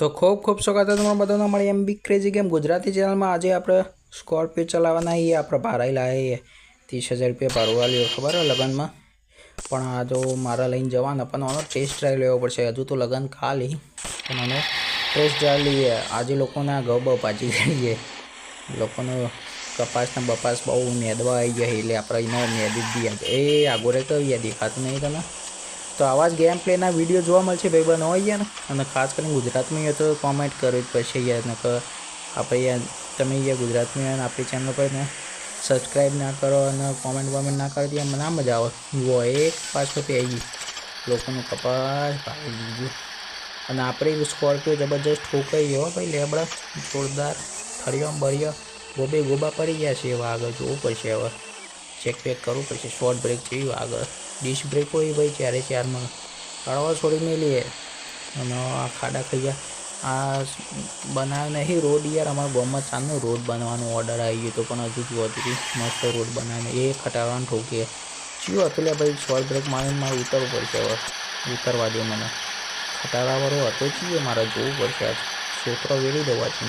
તો ખૂબ ખૂબ સ્વાગત તમારા બધાને અમારી M B crazy game Gujarati ચેનલમાં. આજે આપણે સ્કોર્પિયો ચલાવવાના એ આપણે ભાડા લાવીએ ત્રીસ હજાર રૂપિયા ભાડું વાળ્યો ખબર હે લગ્નમાં? પણ આ જો મારા લઈને જવાના, પણ આનો ટેસ્ટ ડ્રાઈવ લેવો પડશે. હજુ તો લગ્ન ખાલી. પણ આનો ટેસ્ટ ડ્રાઈવ લઈએ. આજે લોકોના ઘઉં બહુ પાછી જઈએ લોકોનો કપાસના બપાસ બહુ મેદવા આવી ગયા એટલે આપણે એનો મેદી જ દઈએ એ આગોરે કહીએ દેખાતું નહીં તમે તો આવા જ ગેમ પ્લેના વીડિયો જોવા મળશે ભાઈ બહેનો હોય ને? અને ખાસ કરીને ગુજરાતમાં હોય તો કોમેન્ટ કરવી જ પડશે યાર ને કે આપણે યાર, તમે યાર ગુજરાતમાં યાર આપણી ચેનલ પર ને સબસ્ક્રાઈબ ના કરો અને કોમેન્ટ વોમેન્ટ ના કરો તો યાર ના મજા આવે. જુઓ, એક પાછો પે આવી લોકોનું કપાસ ભાઈ દીધું અને આપણે સ્કોર્પિયો જબરજસ્ત ઠોકાઈ ગયો ભાઈ, લેબડા. જોરદાર. ફરિયો બરિયો. ગોબે ગોબા પડી ગયા છે એવા આગળ જોવું પડશે હવે. ચેક પેક કરવું પડશે શોર્ટ બ્રેક જેવી આગળ ડિશ બ્રેક હોય ભાઈ, ચારે ચારમાં. કડવા છોડી મેલીએ. અને આ ખાડા ખાઈ આ બનાવે નહીં, રોડ યાર, અમારા ગામમાં સામે રોડ બનાવવાનો ઓર્ડર આવી ગયો તો પણ હજુ જોવા હતી મસ્ત રોડ બનાવીને એ ખટાડવાનું ઠોકીએ. ચિયો હતું લે ભાઈ શોર્ટ બ્રેક મારીને મારે ઉતરવું પડશે હવે. ઉતરવા દે મને. ખટાડાવાળો હતો ચિયો મારે જોવું પડશે આજ. છોકરો વેરી દેવા છે